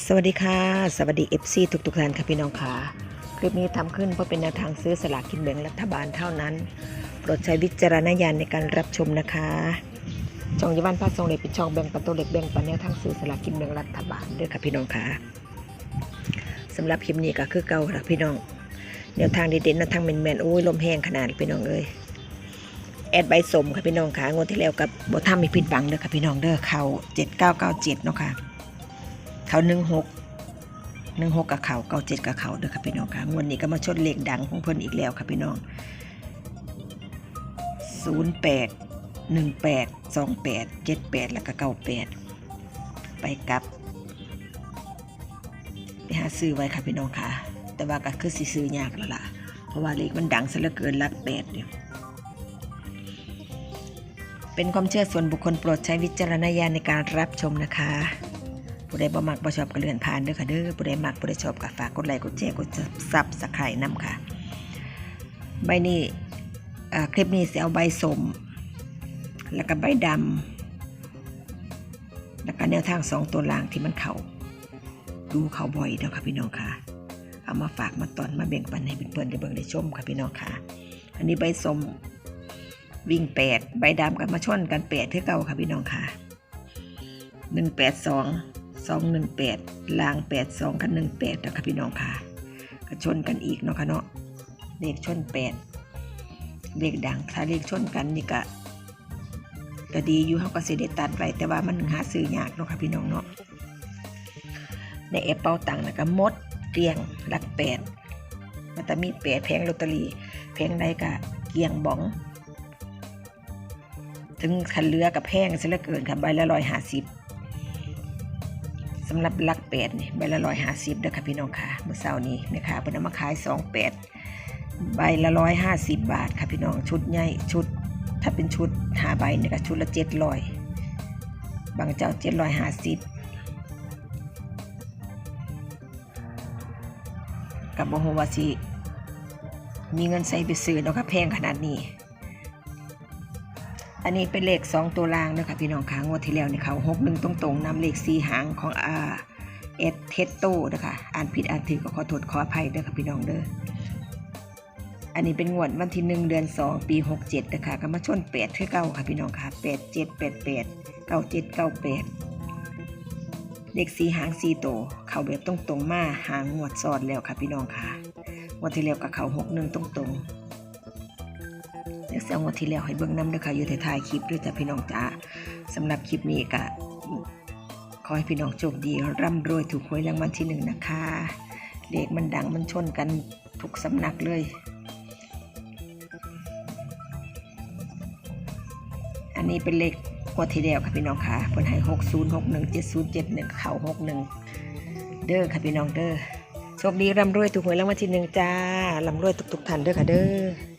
สวัสดีค่ะ สวัสดี FC ทุกทุกๆท่านค่ะพี่น้องค่ะ คลิปนี้ทำขึ้นเพื่อเป็นแนวทางซื้อสลากกินแบ่งรัฐบาลเท่านั้น โปรดใช้วิจารณญาณในการรับชมนะคะช่องยวันพาทรงเหล็กเป็นช่องแบ่งปันตัวเล็กแบ่งปันแนวทางซื้อสลากกินแบ่งรัฐบาลด้วยค่ะพี่น้องค่ะสำหรับคลิปนี้ก็คือเก่าค่ะพี่น้องแนวทางเด็ดๆแนวทางแมนๆโอ้ยลมแห้งขนาดพี่น้องเอ้ยแอดใบสมค่ะพี่น้องค่ะงวดที่แล้วกับบททำมีผิดบังเด้อค่ะพี่น้องเด้อเขาเจ็ดเก้าเก้าเจ็ดเนาะค่ะ เขาหนึ่งหกหนึ่งหกกับเขาเก้าเจ็ดกับเขาเด้อค่ะพี่น้องค่ะงวดนี้ก็มาชดเลขดังของเพิ่นอีกแล้วค่ะพี่น้องศูนย์แปดหนึ่งแปดสองแปดเจ็ดแปดแล้วก็เก้าแปดไปกลับ ไปหาซื้อไว้ค่ะพี่น้องค่ะ แต่ว่าก็คือสิซื้อยากแล้วล่ะ เพราะว่าเลขมันดังซะเหลือเกินลักแปดเนี่ยเป็นความเชื่อส่วนบุคคลโปรดใช้วิจารณญาณในการรับชมนะคะ ผู้ใดบ่มักบ่ชอบก็เลื่อนผ่านเด้อค่ะเด้อผู้ใดมักผู้ใดชอบก็ฝากกดไลค์กดแชร์กดซับสไครต์นำค่ะ ใบนี้คลิปนี้สิเอาใบสม แล้วก็ใบดำแล้วก็แนวทางสองตัวล่างที่มันเขาดูเขาบ่อยเด้อค่ะพี่น้องค่ะ เอามาฝากมาตอนมาแบ่งปันให้เพื่อนๆได้เบิ่งได้ชมค่ะพี่น้องค่ะ อันนี้ใบสมวิ่งแปดใบดำกับมาชนกันแปดเท่าเก่าค่ะพี่น้องค่ะหนึ่งแปดสอง สองหนึ่งแปดลางแปดสองกับหนึ่งแปดนะคะพี่น้องค่ะก็ชนกันอีกเนาะค่ะเนาะเลขชนแปดเลขดังถ้าเลขชนกันนี่ก็ก็ดีอยู่เขาก็สิได้ตัดไว้แต่ว่ามันหาซื้อยากเนาะค่ะพี่น้องเนาะในแอปเปาตังค์นะก็มดเกลียงหลักแปดมันจะมีแปดแผงลอตเตอรี่แผงใดก็เกลียงบ้อง ถึงคันเรือกับแพงซะเหลือเกินค่ะใบละร้อยห้าสิบำหรับลักแปดนี่ใบละร้อยห้าสิบเด้อค่ะพี่น้องค่ะเมื่อเช้านี้แม่ค้าเพิ่นเอามาขายสองแปดใบละร้อยห้าสิบบาทค่ะพี่น้องชุดใหญ่ชุด ถ้าเป็นชุดหาใบเนี่ยก็ชุดละเจ็ดร้อยบางเจ้าเจ็ดร้อยห้าสิบกับโมโหวาสิมีเงินใส่ไปซื้อเนาะค่ะแพงขนาดนี้ อันนี้เป็นเลขสองตัวล่างนะคะพี่น้องคะงวดที่แล้วเนี่ยเขาหกหนึ่งตรงๆนำเลขสีหางของอาเอสเทสโตนะคะอ่านผิดอ่านถือก็ขอโทษขออภัยเด้อค่ะพี่น้องเด้ออันนี้เป็นงวดวันที่หนึ่งเดือนสองปีหกเจ็ดนะคะก็มาชนแปดคือเก้าค่ะพี่น้องค่ะแปดเจ็ดแปดแปดเก้าเจ็ดเก้าแปดเลขสีหางสีโตเขาแบบตรงๆมาหางงวดซ้อนแล้วค่ะพี่น้องค่ะงวดที่แล้วกับเขาหกหนึ่งตรงๆ เดี๋ยวเสียงวันที่แล้วให้เบิ่งน้ำเด้อค่ะอยู่ท้ายคลิปด้วยจ้ะพี่น้องจ้าสำหรับคลิปนี้ก็ขอให้พี่น้องโชคดีร่ำรวยถูกหวยรางวัลที่หนึ่งนะคะเลขมันดังมันชนกันทุกสำนักเลย อันนี้เป็นเลขงวดที่แล้วค่ะพี่น้องค่ะเพิ่นให้หกศูนย์หกหนึ่งเจ็ดศูนย์เจ็ดหนึ่งเข่าหกหนึ่งเด้อค่ะพี่น้องเด้อโชคดีร่ำรวยถูกหวยรางวัลที่หนึ่งจ้าร่ำรวยทุกๆท่านเด้อค่ะเด้อ